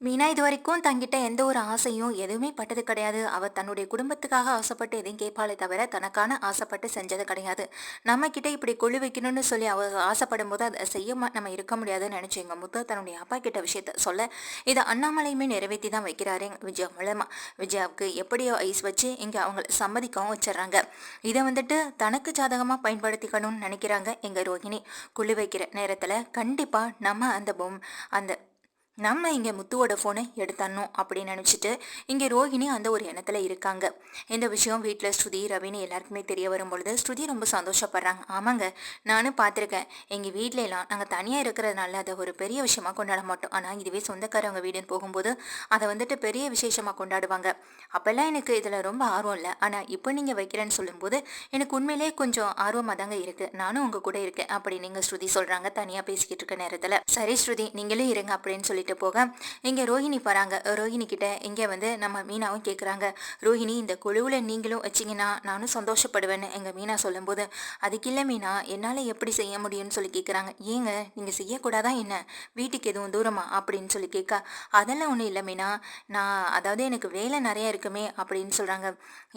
மீனா இது வரைக்கும் தங்கிட்ட எந்த ஒரு ஆசையும் எதுவுமே பட்டது கிடையாது. அவ தன்னுடைய குடும்பத்துக்காக ஆசைப்பட்டு எதையும் கேட்பாளே தவிர தனக்கான ஆசைப்பட்டு செஞ்சது கிடையாது. நம்ம கிட்ட இப்படி குழு வைக்கணும்னு சொல்லி அவ ஆசைப்படும் போது அதை செய்ய நம்ம இருக்க முடியாதுன்னு நினைச்சு எங்க முத்து தன்னுடைய அப்பா கிட்ட விஷயத்த சொல்ல இதை அண்ணாமலையுமே நிறைவேற்றி தான் வைக்கிறாரு விஜயா மூலமா. விஜயாவுக்கு எப்படியோ ஐஸ் வச்சு இங்க அவங்கள சம்மதிக்கவும் வச்சிடுறாங்க. இதை வந்துட்டு தனக்கு ஜாதகமா பயன்படுத்திக்கணும்னு நினைக்கிறாங்க எங்க ரோஹிணி. குழு வைக்கிற நேரத்துல கண்டிப்பா நம்ம அந்த பொம் அந்த நம்ம இங்கே முத்துவோட ஃபோனை எடுத்தரணும் அப்படின்னு நினச்சிட்டு இங்கே ரோஹிணி அந்த ஒரு எண்ணத்தில் இருக்காங்க. இந்த விஷயம் வீட்டில் ஸ்ருதி ரவினி எல்லாருக்குமே தெரிய வரும்பொழுது ஸ்ருதி ரொம்ப சந்தோஷப்படுறாங்க. ஆமாங்க நானும் பார்த்துருக்கேன். எங்கள் வீட்ல எல்லாம் நாங்கள் தனியாக இருக்கிறதுனால அதை ஒரு பெரிய விஷயமா கொண்டாட மாட்டோம். ஆனால் இதுவே சொந்தக்காரவங்க வீடுன்னு போகும்போது அதை வந்துட்டு பெரிய விசேஷமாக கொண்டாடுவாங்க. அப்போல்லாம் எனக்கு இதில் ரொம்ப ஆர்வம் இல்லை. ஆனால் இப்போ நீங்கள் வைக்கிறேன்னு சொல்லும்போது எனக்கு உண்மையிலேயே கொஞ்சம் ஆர்வமாக தாங்க இருக்குது நானும் உங்கள் கூட இருக்கேன் அப்படி நீங்கள் ஸ்ருதி சொல்கிறாங்க தனியாக பேசிக்கிட்டு இருக்க நேரத்தில். சரி ஸ்ருதி நீங்களும் இருங்க அப்படின்னு சொல்லி கூட்டிகிட்டு போக. இங்கே ரோஹிணி போகிறாங்க ரோஹிணி கிட்ட இங்கே வந்து நம்ம மீனாவும் கேட்குறாங்க ரோஹிணி இந்த குழுவில் நீங்களும் வச்சிங்கன்னா நானும் சந்தோஷப்படுவேன்னு எங்கள் மீனா சொல்லும்போது அதுக்கு இல்லை மீனா என்னால் எப்படி செய்ய முடியும்னு சொல்லி கேட்குறாங்க ஏங்க நீங்கள் செய்யக்கூடாதா என்ன? வீட்டுக்கு எதுவும் தூரமா? அப்படின்னு சொல்லி கேட்க அதெல்லாம் ஒன்றும் இல்லை மீனா. நான் அதாவது எனக்கு வேலை நிறைய இருக்குமே அப்படின்னு சொல்கிறாங்க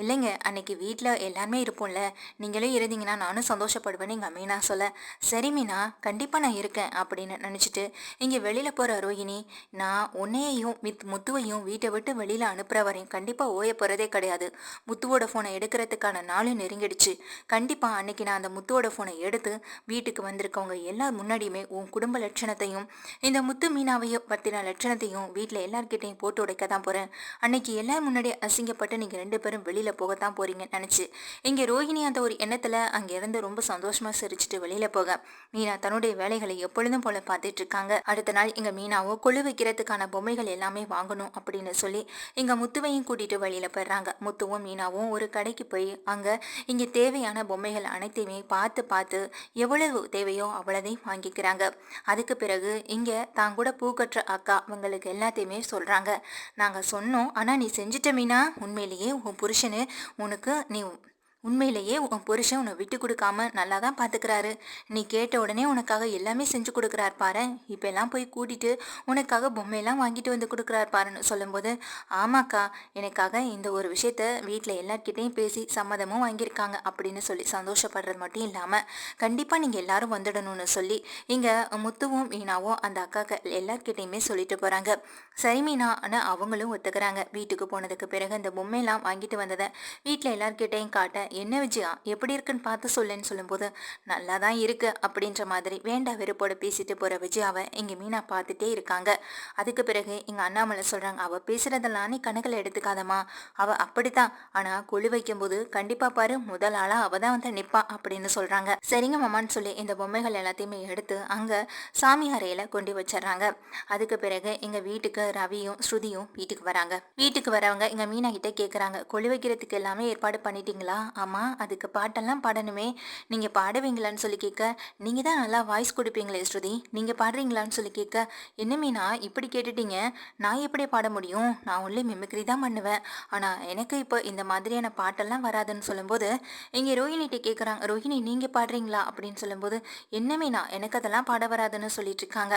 இல்லைங்க அன்னைக்கு வீட்டில் எல்லாருமே இருப்போம்ல. நீங்களும் இருந்தீங்கன்னா நானும் சந்தோஷப்படுவேன்னு எங்கள் மீனா சொல்ல. சரி மீனா கண்டிப்பாக நான் இருக்கேன் அப்படின்னு நினச்சிட்டு இங்கே வெளியில் போகிற ரோஹிணி நான் உன்னையையும் மித் முத்துவையும் வீட்டை விட்டு வெளியில் அனுப்புகிற வரையும் கண்டிப்பாக ஓய போகிறதே கிடையாது. முத்துவோட ஃபோனை எடுக்கிறதுக்கான நாளும் நெருங்கிடுச்சு. கண்டிப்பாக அன்னைக்கு நான் அந்த முத்துவோட ஃபோனை எடுத்து வீட்டுக்கு வந்திருக்கவங்க எல்லார் முன்னாடியுமே உன் குடும்ப லட்சணத்தையும் இந்த முத்து மீனாவையும் பற்றின லட்சணத்தையும் வீட்டில் எல்லார்கிட்டையும் போட்டு உடைக்க தான் போகிறேன் அன்னைக்கு எல்லார் முன்னாடி அசிங்கப்பட்டு நீங்கள் ரெண்டு பேரும் வெளியில் போகத்தான் போகிறீங்கன்னு நினச்சி இங்கே ரோஹிணி அந்த ஒரு எண்ணத்தில் அங்கேருந்து ரொம்ப சந்தோஷமாக சிரிச்சிட்டு வெளியில் போக. மீனா தன்னுடைய வேலைகளை எப்பொழுதும் போல பார்த்துட்டு இருக்காங்க. அடுத்த நாள் இங்கே மீனாவோ கொழு வைக்கிறதுக்கான பொம்மைகள் எல்லாமே வாங்கணும் அப்படின்னு சொல்லி இங்கே முத்துவையும் கூட்டிட்டு வழியில் போயிடுறாங்க. முத்துவும் மீனாவும் ஒரு கடைக்கு போய் அங்கே இங்கே தேவையான பொம்மைகள் அனைத்தையுமே பார்த்து பார்த்து எவ்வளவு தேவையோ அவ்வளோதையும் வாங்கிக்கிறாங்க. அதுக்கு பிறகு இங்கே தான் கூட பூக்கற்ற அக்கா இவங்களுக்கு எல்லாத்தையுமே சொல்கிறாங்க நாங்கள் சொன்னோம். ஆனால் நீ செஞ்சிட்ட மீனா? உண்மையிலேயே உன் புருஷனு உனக்கு நீ உண்மையிலேயே உன் புருஷன் உன்னை விட்டு கொடுக்காம நல்லா தான் பார்த்துக்கிறாரு நீ கேட்ட உடனே உனக்காக எல்லாமே செஞ்சு கொடுக்குறாரு பாரு இப்போல்லாம் போய் கூட்டிட்டு உனக்காக பொம்மையெல்லாம் வாங்கிட்டு வந்து கொடுக்குறாரு பாருன்னு சொல்லும்போது ஆமாக்கா எனக்காக இந்த ஒரு விஷயத்த வீட்டில் எல்லார்கிட்டையும் பேசி சம்மதமும் வாங்கியிருக்காங்க அப்படின்னு சொல்லி சந்தோஷப்படுறது மட்டும் இல்லாமல் கண்டிப்பாக நீங்கள் எல்லாரும் வந்துடணும்னு சொல்லி இங்கே முத்துவும் மீனாவும் அந்த அக்காக்க எல்லார்கிட்டையுமே சொல்லிட்டு போகிறாங்க சரி மீனா ஆனால் அவங்களும் ஒத்துக்கிறாங்க. வீட்டுக்கு போனதுக்கு பிறகு அந்த பொம்மையெல்லாம் வாங்கிட்டு வந்ததை வீட்டில் எல்லார்கிட்டையும் காட்ட என்ன விஜயா எப்படி இருக்குன்னு பார்த்து சொல்லுன்னு சொல்லும்போது நல்லா தான் இருக்கு அப்படின்ற மாதிரி வேண்டா வெறுப்போட பேசிட்டு போகிற விஜயாவை இங்கே மீனா பார்த்துட்டே இருக்காங்க. அதுக்கு பிறகு எங்கள் அண்ணாமலை சொல்கிறாங்க அவள் பேசுகிறதெல்லாம் நீ கணக்கில் எடுத்துக்காதம்மா. அவள் அப்படித்தான். ஆனால் குழி வைக்கும்போது கண்டிப்பாக பாரு முதல் ஆளாக அவள் தான் வந்து நிற்பா அப்படின்னு சொல்கிறாங்க சரிங்க மாமான்னு சொல்லி இந்த பொம்மைகள் எல்லாத்தையுமே எடுத்து அங்கே சாமி அறையில் கொண்டு வச்சிடுறாங்க. அதுக்கு பிறகு எங்கள் வீட்டுக்கு ரவியும் ஸ்ருதியும் வீட்டுக்கு வராங்க. வீட்டுக்கு வரவங்க எங்கள் மீனா கிட்ட கேட்குறாங்க கொழி வைக்கிறதுக்கு எல்லாமே ஏற்பாடு பண்ணிட்டீங்களா? ஆமாம் அதுக்கு பாட்டெல்லாம் பாடணுமே. நீங்கள் பாடுவீங்களான்னு சொல்லி கேட்க நீங்கள் தான் நல்லா வாய்ஸ் கொடுப்பீங்களே ஸ்ருதி. நீங்கள் பாடுறீங்களான்னு சொல்லி கேட்க என்ன மீனா இப்படி கேட்டுட்டீங்க. நான் எப்படி பாட முடியும்? நான் ஒன்லி மிமிக்ரி தான் பண்ணுவேன். ஆனால் எனக்கு இப்போ இந்த மாதிரியான பாட்டெல்லாம் வராதுன்னு சொல்லும்போது இங்கே ரோஹிணிகிட்ட கேட்குறாங்க ரோஹிணி நீங்கள் பாடுறீங்களா? அப்படின்னு சொல்லும்போது என்ன மீனா எனக்கு அதெல்லாம் பாட வராதுன்னு சொல்லிட்டு இருக்காங்க.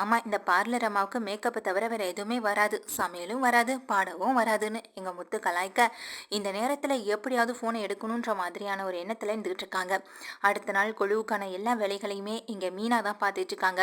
ஆமாம் இந்த பார்லர் அம்மாவுக்கு மேக்கப்பை தவிர வேறு எதுவுமே வராது. சமையலும் வராது பாடவும் வராதுன்னு எங்கள் முத்து கலாய்க்க இந்த நேரத்தில் எப்படியாவது ஃபோனை எடுக்கணுன்ற மாதிரியான ஒரு எண்ணத்தில் இருந்துகிட்டு இருக்காங்க. அடுத்த நாள் கொழுவுக்கான எல்லா வேலைகளையுமே இங்கே மீனா தான் பார்த்துட்டு இருக்காங்க.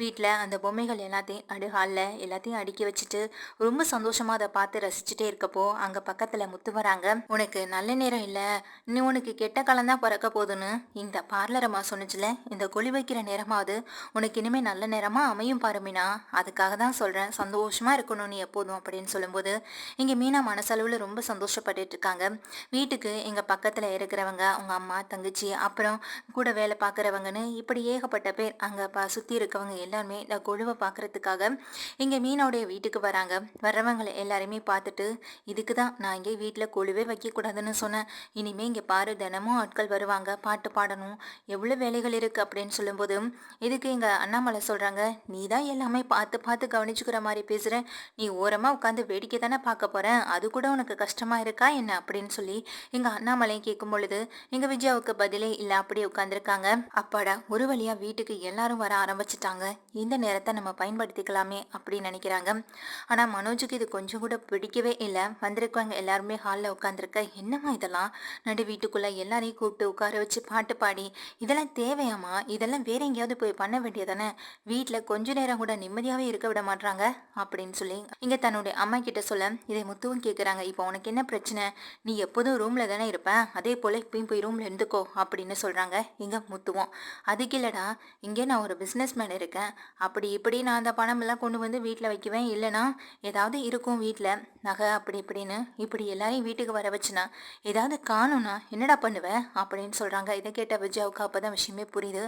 வீட்டில் அந்த பொம்மைகள் எல்லாத்தையும் அடுகாலில் எல்லாத்தையும் அடுக்கி வச்சுட்டு ரொம்ப சந்தோஷமாக அதை பார்த்து ரசிச்சுட்டே இருக்கப்போ அங்கே பக்கத்தில் முத்து வராங்க. உனக்கு நல்ல நேரம் இல்லை. இன்னும் உனக்கு கெட்ட காலம் தான் பிறக்க போகுதுன்னு இந்த பார்லரம்மா சொன்னுச்சுல இந்த கொழி வைக்கிற நேரமாவது உனக்கு இனிமேல் நல்ல நேரமாக அமையும் பாரு மீனா. அதுக்காக தான் சொல்கிறேன் சந்தோஷமாக இருக்கணும் நீ எப்போதும் அப்படின்னு சொல்லும்போது இங்கே மீனா மனசளவில் ரொம்ப சந்தோஷப்பட்டுட்டு இருக்காங்க. வீட்டுக்கு எங்கள் பக்கத்தில் இருக்கிறவங்க அவங்க அம்மா தங்கச்சி அப்புறம் கூட வேலை பார்க்குறவங்கன்னு இப்படி ஏகப்பட்ட பேர் அங்கே ப சுற்றி இருக்கவங்க எல்லாருமே இந்த கொழுவை பார்க்குறதுக்காக இங்கே மீனோடைய வீட்டுக்கு வராங்க. வர்றவங்களை எல்லாருமே பார்த்துட்டு இதுக்கு தான் நான் இங்கே வீட்டில் கொழுவே வைக்கக்கூடாதுன்னு சொன்னேன். இனிமேல் இங்கே பாரு தினமும் ஆட்கள் வருவாங்க பாட்டு பாடணும். எவ்வளோ வேலைகள் இருக்குது அப்படின்னு சொல்லும்போது இதுக்கு எங்கள் அண்ணாமலை சொல்கிறாங்க நீ தான் எல்லாமே பார்த்து பார்த்து கவனிச்சுக்கிற மாதிரி பேசுகிற நீ ஓரமாக உட்காந்து வேடிக்கை தானே பார்க்க போகிறேன் அது கூட உனக்கு கஷ்டமாக இருக்கா என்ன? அப்படின்னு சொல்லி எங்கள் அண்ணாமலை அண்ணாமலை கேட்கும் பொழுது இங்க விஜயாவுக்கு பதிலே இல்லை அப்படியே உட்காந்துருக்காங்க அப்பாடா ஒரு வழியா வீட்டுக்கு எல்லாரும் வர ஆரம்பிச்சிட்டாங்க. இந்த நேரத்தை நம்ம பயன்படுத்திக்கலாமே அப்படின்னு நினைக்கிறாங்க. ஆனா மனோஜுக்கு இது கொஞ்சம் கூட பிடிக்கவே இல்லை. வந்திருக்கவங்க எல்லாருமே ஹாலில் உட்காந்துருக்க என்னம்மா இதெல்லாம்? நடு வீட்டுக்குள்ள எல்லாரையும் கூப்பிட்டு உட்கார வச்சு பாட்டு பாடி இதெல்லாம் தேவையாமா இதெல்லாம் வேற எங்கேயாவது போய் பண்ண வேண்டியதானே? வீட்டில் கொஞ்ச நேரம் கூட நிம்மதியாகவே இருக்க விட மாட்டாங்க அப்படின்னு சொல்லி இங்கே தன்னுடைய அம்மா கிட்ட சொல்ல இதை முத்துவும் கேட்குறாங்க இப்போ உனக்கு என்ன பிரச்சனை? நீ எப்போதும் ரூமில் தானே இருப்ப. அதே போல் இப்பயும் போய் ரூமில் இருந்துக்கோ அப்படின்னு சொல்கிறாங்க இங்கே முத்துவோம். அதுக்கு இல்லைடா இங்கே நான் ஒரு பிஸ்னஸ் மேன் இருக்கேன். அப்படி இப்படி நான் அந்த பணமெல்லாம் கொண்டு வந்து வீட்டில் வைக்குவேன். இல்லைனா ஏதாவது இருக்கும் வீட்டில் நகை அப்படி இப்படின்னு. இப்படி எல்லாரையும் வீட்டுக்கு வர வச்சுனா ஏதாவது காணும்னா என்னடா பண்ணுவேன் அப்படின்னு சொல்கிறாங்க இதை கேட்ட விஜயாவுக்கு அப்போ தான் விஷயமே புரியுது.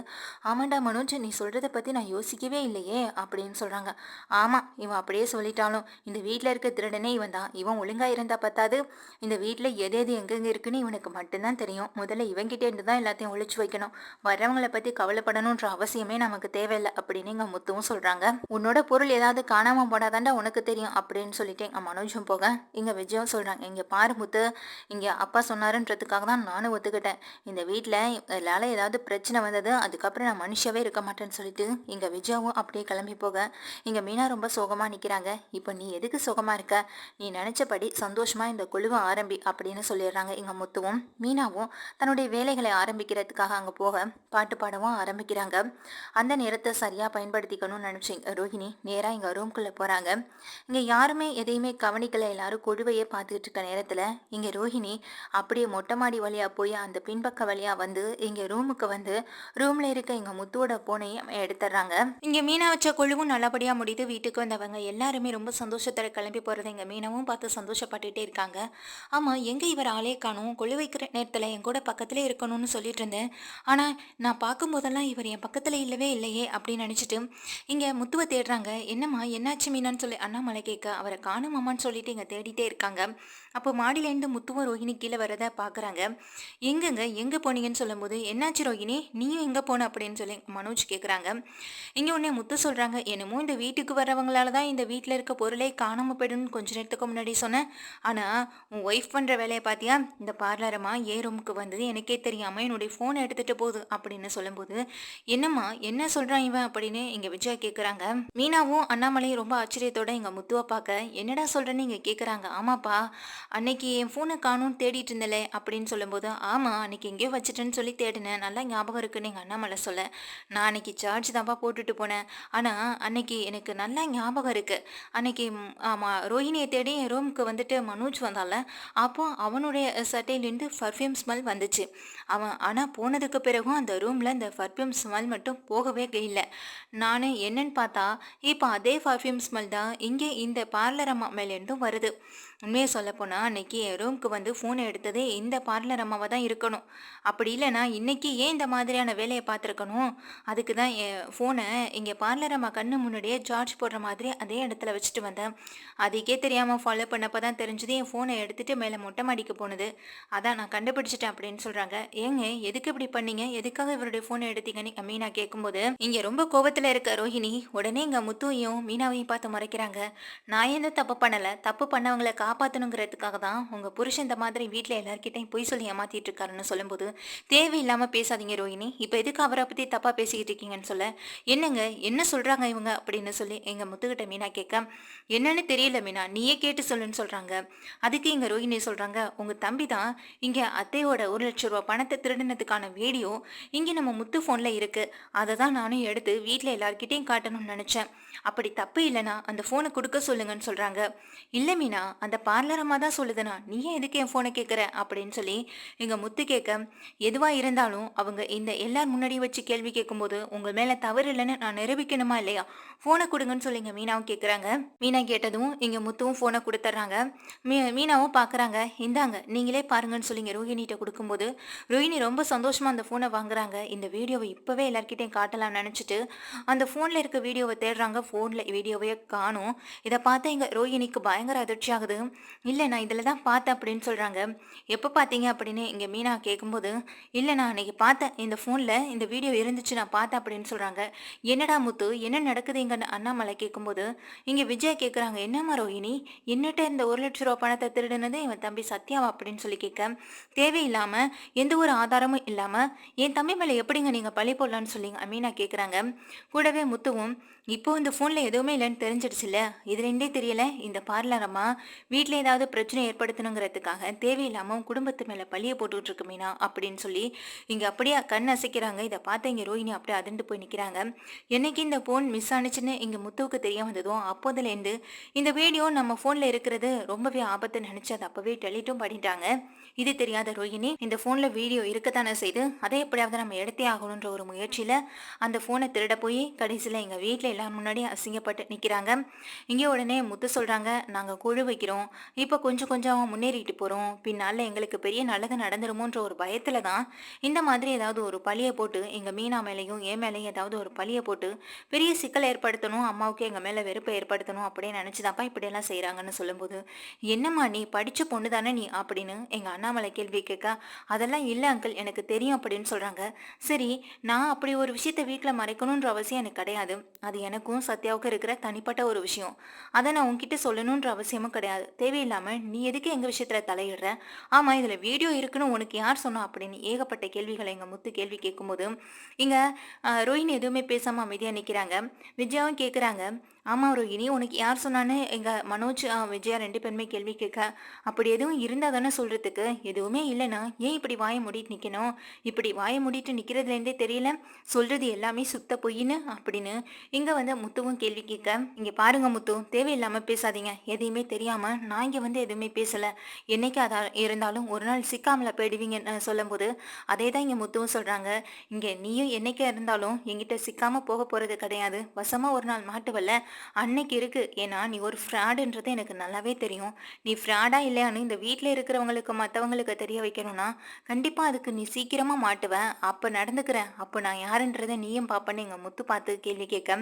ஆமாண்டா மனோஜ் நீ சொல்கிறத பற்றி நான் யோசிக்கவே இல்லையே அப்படின்னு சொல்கிறாங்க ஆமாம் இவன் அப்படியே சொல்லிட்டாலும் இந்த வீட்டில் இருக்க திருடனே இவன் தான் இவன் ஒழுங்காக இருந்தால் பார்த்தாது இந்த வீட்டில் எது எது எங்கெங்கே இருக்குன்னு இவனுக்கு மட்டும்தான் தெரியும். முதல்ல இவங்கிட்டே இருந்து தான் எல்லாத்தையும் ஒழிச்சு வைக்கணும். வரவங்களை பற்றி கவலைப்படணுன்ற அவசியமே நமக்கு தேவையில்லை அப்படின்னு எங்கள் முத்துவும் சொல்கிறாங்க உன்னோட பொருள் ஏதாவது காணாமல் போடாதாண்டா உனக்கு தெரியும் அப்படின்னு சொல்லிட்டு எங்கள் மனோஜும் போக இங்கே விஜயம் சொல்கிறாங்க இங்கே பாரு முத்து இங்கே அப்பா சொன்னாருன்றதுக்காக தான் நானும் ஒத்துக்கிட்டேன். இந்த வீட்டில் இதனால் ஏதாவது பிரச்சனை வந்தது அதுக்கப்புறம் நான் மனுஷாவே இருக்க மாட்டேன்னு சொல்லிட்டு இங்கே விஜயாவும் அப்படியே கிளம்பி போக இங்கே மீனா ரொம்ப சோகமாக நிற்கிறாங்க இப்போ நீ எதுக்கு சோகமாக இருக்க? நீ நினச்சபடி சந்தோஷமாக இந்த குழுவை ஆரம்பி அப்படின்னு சொல்லிடுறாங்க. இங்கே முத்துவும் மீனாவும் தன்னுடைய வேலைகளை ஆரம்பிக்கிறதுக்காக அங்கே போக பாட்டு பாடவும் ஆரம்பிக்கிறாங்க. அந்த நேரத்தை சரியாக பயன்படுத்திக்கணும்னு நினச்சி ரோஹிணி நேராக இங்கே ரூம்குள்ளே போகிறாங்க இங்கே யாருமே எதையுமே கவனிக்கலை. எல்லாரும் குழுவையே பார்த்துக்கிட்டு இருக்க நேரத்தில் இங்கே ரோஹிணி அப்படியே மொட்டை மாடி வழியாக போய் அந்த பின்பக்க வழியாக வந்து இங்கே ரூமுக்கு வந்து ரூமில் இருக்க எங்கள் முத்துவோட போனையும் எடுத்துடுறாங்க. இங்கே மீனா வச்ச குழுவும் நல்லபடியாக முடியுது. வீட்டுக்கு வந்தவங்க எல்லாருமே ரொம்ப சந்தோஷத்தில் கிளம்பி போகிறத இங்கே மீனவும் பார்த்து சந்தோஷப்பட்டுட்டே இருக்காங்க. ஆமாம் எங்கே இவர் ஆளே காணும். கொழு வைக்கிற நேரத்தில் என் கூட பக்கத்தில் இருக்கணும்னு சொல்லிட்டு இருந்தேன் ஆனால் நான் பார்க்கும்போதெல்லாம் இவர் என் பக்கத்தில் இல்லவே இல்லையே அப்படின்னு நினச்சிட்டு இங்கே முத்துவை தேடுறாங்க. என்னம்மா என்னாச்சு மீனான்னு சொல்லி அண்ணாமலை கேட்க அவரை காணுமாமான்னு சொல்லிட்டு இங்கே தேடிட்டே இருக்காங்க. அப்போ மாடியிலேருந்து முத்துவும் ரோஹிணி கீழே வரதை பார்க்குறாங்க எங்கெங்க? எங்கே போனீங்கன்னு சொல்லும்போது என்னாச்சு ரோஹிணி? நீயும் எங்கே போன? அப்படின்னு சொல்லி மனோஜ் கேட்குறாங்க இங்கே உடனே முத்து சொல்கிறாங்க என்னமோ இந்த வீட்டுக்கு வரவங்களால தான் இந்த வீட்டில் இருக்க பொருளே காணாமல் போயிடும்னு கொஞ்ச நேரத்துக்கு முன்னாடி சொன்னேன். ஆனால் உன் ஒய்ஃப் பண்ணுற வேலையை பார்த்தியா இந்த பார்லரமா? ஏ ரூமுக்கு வந்தது? எனக்கே தெரியாமல் என்னுடைய ஃபோனை எடுத்துகிட்டு போகுது அப்படின்னு சொல்லும்போது என்னம்மா என்ன சொல்கிறான் இவன் அப்படின்னு இங்கே விஜயா கேட்குறாங்க மீனாவும் அண்ணாமலையும் ரொம்ப ஆச்சரியத்தோட இங்கே முத்துவை பார்க்க என்னடா சொல்கிறேன்னு இங்கே கேட்குறாங்க ஆமாப்பா அன்னைக்கு என் ஃபோனை காணும்னு தேடிட்டு இருந்தலே அப்படின்னு சொல்லும்போது ஆமாம் அன்னைக்கு எங்கேயோ வச்சுட்டேன்னு சொல்லி தேடினேன். நல்லா ஞாபகம் இருக்குன்னு எங்கள் அண்ணாமலை சொல்ல. நான் அன்னைக்கு சார்ஜ் தான்ப்பா போட்டுட்டு போனேன். ஆனால் அன்னைக்கு எனக்கு நல்லா ஞாபகம் இருக்குது அன்னைக்கு ஆமாம் ரோஹிணியை தேடி என் ரூமுக்கு வந்துட்டு மனோஜ் வந்தால அப்போ அவனுடைய சட்டையிலேருந்து பர்ஃப்யூம் ஸ்மெல் வந்துச்சு. அவன் ஆனால் போனதுக்கு பிறகும் அந்த ரூமில் அந்த பர்ஃப்யூம் ஸ்மெல் மட்டும் போகவே இல்லை. நான் என்னன்னு பார்த்தா இப்போ அதே பர்ஃப்யூம் ஸ்மெல் தான் இங்கே இந்த பார்லர் அம்மா மேலேருந்தும் வருது. உண்மையை சொல்லப்போனால் அன்னைக்கு என் ரூம்க்கு வந்து ஃபோனை எடுத்ததே இந்த பார்லர் அம்மாவை தான் இருக்கணும். அப்படி இல்லைனா இன்னைக்கு ஏன் இந்த மாதிரியான வேலையை பார்த்துருக்கணும்? அதுக்கு தான் என் ஃபோனை இங்கே பார்லர் அம்மா கண்ணு முன்னாடியே சார்ஜ் போடுற மாதிரி அதே இடத்துல வச்சுட்டு வந்தேன். அதுக்கே தெரியாமல் ஃபாலோ பண்ணப்போ தான் தெரிஞ்சது என் ஃபோனை எடுத்துகிட்டு மேலே மொட்டை மாடிக்கு போனது. அதான் நான் கண்டுபிடிச்சிட்டேன் அப்படின்னு சொல்கிறாங்க ஏங்க எதுக்கு இப்படி பண்ணீங்க? எதுக்காக இவருடைய ஃபோனை எடுத்தீங்கன்னு மீனா கேட்கும்போது இங்கே ரொம்ப கோபத்தில் இருக்க ரோஹிணி உடனே இங்கே முத்துவையும் மீனாவையும் பார்த்து மறைக்கிறாங்க. நான் எந்த தப்பு பண்ணலை? தப்பு பண்ணவங்களை காப்பாற்றணுங்கிறதுக்காக தான் உங்கள் புருஷன் இந்த மாதிரி வீட்டில் எல்லாருக்கிட்டையும் பொய் சொல்லி ஏமாத்திட்டு இருக்காருன்னு சொல்லும்போது தேவையில்லாமல் பேசாதீங்க ரோஹினி இப்போ எதுக்கு அவரை பற்றி தப்பாக பேசிக்கிட்டு இருக்கீங்கன்னு சொல்ல? என்னங்க என்ன சொல்கிறாங்க இவங்க? அப்படின்னு சொல்லி எங்கள் முத்துக்கிட்ட மீனா கேட்க என்னன்னு தெரியல மீனா நீயே கேட்டு சொல்லுன்னு சொல்கிறாங்க அதுக்கு இங்கே ரோஹினி சொல்கிறாங்க உங்கள் தம்பி தான் இங்கே அத்தையோட ஒரு லட்ச ரூபா பணத்தை திருடினதுக்கான வீடியோ இங்கே நம்ம முத்து ஃபோனில் இருக்குது அதை தான் நானும் எடுத்து வீட்டில் எல்லார்கிட்டையும் காட்டணும்னு நினச்சேன். அப்படி தப்பு இல்லைனா அந்த ஃபோனை கொடுக்க சொல்லுங்கன்னு சொல்கிறாங்க இல்லை மீனா அந்த பார்லர் அம்மா தான் சொல்லுதுண்ணா நீ ஏன் எதுக்கு என் ஃபோனை கேட்குற அப்படின்னு சொல்லி எங்கள் முத்து கேட்க எதுவாக இருந்தாலும் அவங்க இந்த எல்லார் முன்னாடி வச்சு கேள்வி கேட்கும்போது உங்கள் மேலே தவறு இல்லைன்னு நான் நிரூபிக்கணுமா இல்லையா? ஃபோனை கொடுங்கன்னு சொல்லி இங்கே மீனாவும் கேட்குறாங்க மீனா கேட்டதும் இங்கே முத்துவும் ஃபோனை கொடுத்துட்றாங்க மீ மீனாவும் பார்க்குறாங்க இந்தாங்க நீங்களே பாருங்கன்னு சொல்லிங்க ரோஹினிகிட்ட கொடுக்கும்போது ரோஹினி ரொம்ப சந்தோஷமாக அந்த ஃபோனை வாங்குறாங்க. இந்த வீடியோவை இப்போவே எல்லாருக்கிட்டையும் காட்டலாம்னு நினச்சிட்டு அந்த ஃபோனில் இருக்க வீடியோவை தேடுறாங்க. ஃபோனில் வீடியோவையே காணும். இதை பார்த்தா எங்கள் ரோஹினிக்கு பயங்கர அதிர்ச்சி ஆகுது இல்லை நான் இதில் தான் பார்த்தேன் அப்படின்னு சொல்கிறாங்க எப்போ பார்த்தீங்க? அப்படின்னு இங்கே மீனா கேட்கும்போது இல்லை நான் அன்றைக்கி பார்த்தேன். இந்த ஃபோனில் இந்த வீடியோ இருந்துச்சு நான் பார்த்தேன் அப்படின்னு சொல்கிறாங்க என்னடா முத்து என்ன நடக்குது? இங்கே அண்ணாமலை கேட்கும்போது இங்கே விஜய் கேட்குறாங்க என்னம்மா ரோஹினி என்னட்ட இந்த ஒரு லட்ச ரூபா பணத்தை திருடுனது இவன் தம்பி சத்யாவா? அப்படின்னு சொல்லி கேட்க தேவையில்லாமல் எந்த ஒரு ஆதாரமும் இல்லாமல் என் தம்பி மேலே எப்படிங்க நீங்கள் பழி போடலான்னு சொல்லி அமீனா கேட்குறாங்க கூடவே முத்துவும் இப்போ இந்த ஃபோனில் எதுவுமே இல்லைன்னு தெரிஞ்சிடுச்சுல்ல இதுலேருந்தே தெரியல. இந்த பார்லரம்மா வீட்டில் ஏதாவது பிரச்சனை ஏற்படுத்தணுங்கிறதுக்காக தேவையில்லாமல் குடும்பத்து மேலே பழியை போட்டுக்கிட்டு இருக்கு மீனா அப்படின்னு சொல்லி இங்கே அப்படியே கண் அசைக்கிறாங்க. இதை பார்த்து இங்கே ரோஹிணி அப்படியே அதிர்ந்து போய் நிற்கிறாங்க என்னைக்கு இந்த ஃபோன் மிஸ் ஆனிச்சுன்னு இங்கே முத்துவுக்கு தெரிய வந்ததும் அப்போதுலேருந்து இந்த வீடியோ நம்ம ஃபோனில் இருக்கிறது ரொம்பவே ஆபத்து நினச்சி அதை அப்போவே டெலிட்டும் பண்ணிட்டாங்க. இது தெரியாத ரோஹிணி இந்த ஃபோனில் வீடியோ இருக்கத்தானே செய்து அதை எப்படியாவது நம்ம எடுத்தே ஆகணுன்ற ஒரு முயற்சியில் அந்த ஃபோனை திருட போய் கடைசியில் எங்கள் வீட்டில் எல்லாம் முன்னாடி அசிங்கப்பட்டு நிற்கிறாங்க இங்கே உடனே முத்து சொல்கிறாங்க நாங்கள் குழு வைக்கிறோம். இப்போ கொஞ்சம் கொஞ்சம் முன்னேறிட்டு போகிறோம் பின்னால் எங்களுக்கு பெரிய நல்லது நடந்துருமோன்ற ஒரு பயத்தில் தான் இந்த மாதிரி ஏதாவது ஒரு பழியை போட்டு எங்கள் மீனா மேலேயும் என் மேலேயும் ஏதாவது ஒரு பழியை போட்டு பெரிய சிக்கலை ஏற்படுத்தணும் அம்மாவுக்கு எங்கள் மேலே வெறுப்பை ஏற்படுத்தணும் அப்படின்னு நினச்சிதாப்பா இப்படியெல்லாம் செய்கிறாங்கன்னு சொல்லும்போது என்னம்மா நீ படித்த பொண்ணு தானே நீ? அப்படின்னு எங்கள் அண்ணாமலை கேள்வி கேட்க அதெல்லாம் இல்லை அங்கிள் எனக்கு தெரியும் அப்படின்னு சொல்கிறாங்க சரி நான் அப்படி ஒரு விஷயத்த வீட்டில் மறைக்கணுன்ற அவசியம் எனக்கு கிடையாது. அது எனக்கும் சத்யாவுக்கும் இருக்கிற தனிப்பட்ட ஒரு விஷயம். அதை நான் உன்கிட்ட சொல்லணுன்ற அவசியமும் கிடையாது. தேவையில்லாமல் நீ எதுக்கு எங்கள் விஷயத்தில் தலையிடுற? ஆமாம் இதில் வீடியோ இருக்குன்னு உனக்கு யார் சொன்னா? அப்படின்னு ஏகப்பட்ட கேள்விகளை எங்கள் முத்து கேள்வி கேட்கும்போது இங்கே ரோஹினி எதுவுமே பேசாமல் அமைதியாக நிற்கிறாங்க விஜயாவும் கேட்குறாங்க ஆமாம் ரோகிணி உனக்கு யார் சொன்னான்னு எங்கள் மனோஜ் விஜயா ரெண்டு பேருமே கேள்வி கேட்க அப்படி எதுவும் இருந்தால் தானே சொல்கிறதுக்கு எதுவுமே இல்லைன்னா ஏன் இப்படி வாயை மூடிட்டு நிற்கணும் இப்படி வாயை மூடிட்டு நிற்கிறதுலேருந்தே தெரியல. சொல்கிறது எல்லாமே சுத்த பொய்ன்னு? அப்படின்னு இங்கே வந்து முத்துவும் கேள்வி கேட்க இங்கே பாருங்கள் முத்து தேவையில்லாமல் பேசாதீங்க. எதையுமே தெரியாமல் நான் இங்கே வந்து எதுவுமே பேசலை. என்னைக்கு அதா இருந்தாலும் ஒரு நாள் சிக்காமல் போயிடுவீங்கன்னு சொல்லும்போது அதே தான் இங்கே முத்துவும் சொல்கிறாங்க இங்கே நீயும் என்னைக்கா இருந்தாலும் எங்கிட்ட சிக்காமல் போக போகிறது கிடையாது. வசமாக ஒரு நாள் மாட்டுவல்ல. அன்னைக்கு இருக்கு. ஏன்னா நீ ஒரு ஃப்ராடுன்றது எனக்கு நல்லாவே தெரியும். நீ ஃப்ராடா இல்லையான்னு இந்த வீட்டில் இருக்கிறவங்களுக்கு மற்றவங்களுக்கு தெரிய வைக்கணும்னா கண்டிப்பாக அதுக்கு நீ சீக்கிரமாக மாட்டுவேன் அப்போ நடந்துக்கிறேன் அப்போ நான் யாருன்றதை நீயும் பார்ப்பேன்னு எங்கள் முத்து பார்த்து கேள்வி கேட்க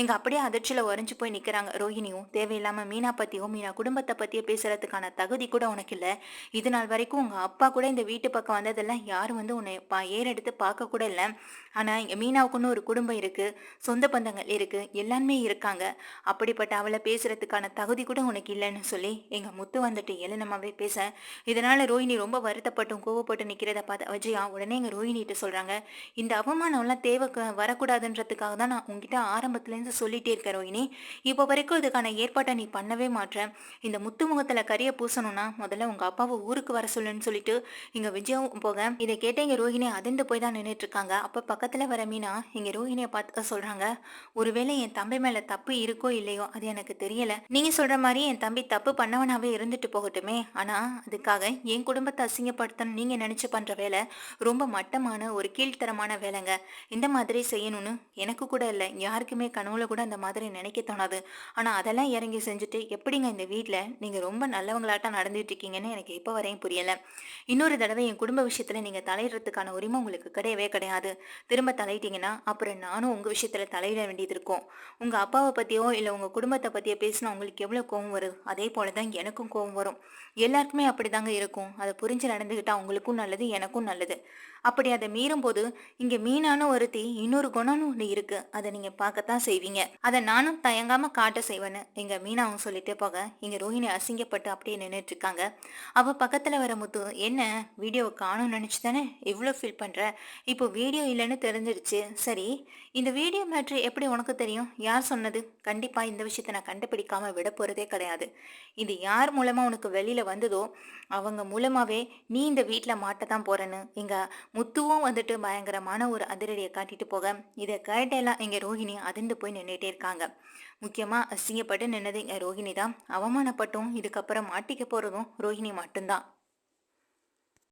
எங்கள் அப்படியே அதிர்ச்சியில் உறைஞ்சு போய் நிற்கிறாங்க ரோஹிணியும் தேவையில்லாமல் மீனா பற்றியும் மீனா குடும்பத்தை பற்றியோ பேசுறதுக்கான தகுதி கூட உனக்கு இல்லை. இது நாள் வரைக்கும் உங்கள் அப்பா கூட இந்த வீட்டு பக்கம் வந்ததெல்லாம் யாரும் வந்து உன்னை பா ஏறெடுத்து பார்க்க கூட இல்லை. ஆனால் இங்கே மீனாவுக்குன்னு ஒரு குடும்பம் இருக்குது சொந்த பந்தங்கள் இருக்குது எல்லாருமே இருக்காங்க. அப்படிப்பட்ட அவளை பேசுறதுக்கான தகுதி கூட உனக்கு இல்லைன்னு சொல்லி எங்கள் முத்து வந்துட்டு எலனமாவே பேச. இதனால் ரோஹிணி ரொம்ப வருத்தப்பட்டும் கோவப்பட்டு நிற்கிறத பார்த்த விஜயா உடனே எங்கள் ரோஹிணிகிட்ட சொல்கிறாங்க இந்த அவமானம்லாம் தேவை வரக்கூடாதுன்றதுக்காக தான் நான் உங்ககிட்ட ஆரம்பத்துலேருந்து சொல்லிட்டே இருக்கேன் ரோஹிணி. இப்போ வரைக்கும் இதுக்கான ஏற்பாட்டை நீ பண்ணவே மாட்டேன் இந்த முத்து முகத்தில் கறியை பூசணும்னா முதல்ல உங்கள் அப்பாவை ஊருக்கு வர சொல்லுன்னு சொல்லிட்டு இங்கே விஜயாவும் போக. இதை கேட்ட இங்கே ரோஹிணி அதிர்ந்து போய் தான் நின்றுட்டு இருக்காங்க. அப்போ பக்கத்தில் வர மீனா இங்கே ரோஹிணியை பார்த்து சொல்கிறாங்க ஒருவேளை என் தம்பி மேலே தப்பு இருக்கோ இல்லையோ அது எனக்கு தெரியல. நீங்க சொல்ற மாதிரி என் தம்பி தப்பு பண்ணவனாவே இருந்துட்டு போகட்டுமே. ஆனா அதுக்காக என் குடும்பத்தை அசிங்கப்படுத்தணும் நீங்க நினைச்சு பண்ற வேலை ரொம்ப மட்டமான ஒரு கீழ்த்தரமான வேலைங்க. இந்த மாதிரி செய்யணும்னு எனக்கு கூட இல்லை. யாருக்குமே கனவுல கூட அந்த மாதிரி நினைக்க தோணாது. ஆனா அதெல்லாம் இறங்கி செஞ்சுட்டு எப்படிங்க இந்த வீட்டில் நீங்க ரொம்ப நல்லவங்களாட்டம் நடந்துட்டு இருக்கீங்கன்னு எனக்கு இப்போ வரையும் புரியல. இன்னொரு தடவை என் குடும்ப விஷயத்துல நீங்க தலையிடுறதுக்கான உரிமை உங்களுக்கு கிடையவே கிடையாது. திரும்ப தலையிட்டீங்கன்னா அப்புறம் நானும் உங்க விஷயத்துல தலையிட வேண்டியது இருக்கும். உங்க அப்பாவை பற்றியோ இல்லை உங்கள் குடும்பத்தை பற்றியோ பேசினா உங்களுக்கு எவ்வளோ கோவம் வருது அதே போல தான் எனக்கும் கோவம் வரும். எல்லாருக்குமே அப்படி தாங்க இருக்கும். அதை புரிஞ்சு நடந்துக்கிட்டால் உங்களுக்கும் நல்லது எனக்கும் நல்லது. அப்படி அதை மீறும் போது இங்கே மீனான ஒருத்தி இன்னொரு குணம்னு ஒன்று இருக்கு. அதை நீங்கள் பார்க்கத்தான் செய்வீங்க. அதை நானும் தயங்காமல் காட்ட செய்வேன்னு எங்கள் மீனாவும் சொல்லிட்டு போக இங்கே ரோஹிணி அசிங்கப்பட்டு அப்படியே நின்றுட்டு இருக்காங்க அவள் பக்கத்தில் வர முத்து என்ன வீடியோவை காணும் நினச்சி தானே இவ்வளோ ஃபீல் பண்ற? இப்போ வீடியோ இல்லைன்னு தெரிஞ்சிடுச்சு. சரி இந்த வீடியோ மேட்ரு எப்படி உனக்கு தெரியும்? யார் சொன்னது? கண்டிப்பாக இந்த விஷயத்த நான் கண்டுபிடிக்காமல் விட போகிறதே கிடையாது. இது யார் மூலமாக உனக்கு வெளியில் வந்ததோ அவங்க மூலமாகவே நீ இந்த வீட்டில் மாட்டதான் தான் போகிறேன்னு எங்கள் முத்துவும் வந்துட்டு பயங்கரமான ஒரு அதிரடியை காட்டிட்டு போக. இதை கேட்டெல்லாம் இங்கே ரோஹிணி அதிர்ந்து போய் நின்றுட்டே இருக்காங்க. முக்கியமாக அசிங்கப்பட்டு நின்னது இங்கே ரோஹிணி தான் அவமானப்பட்டும் இதுக்கப்புறம் மாட்டிக்க போகிறதும் ரோஹிணி மட்டும்தான்.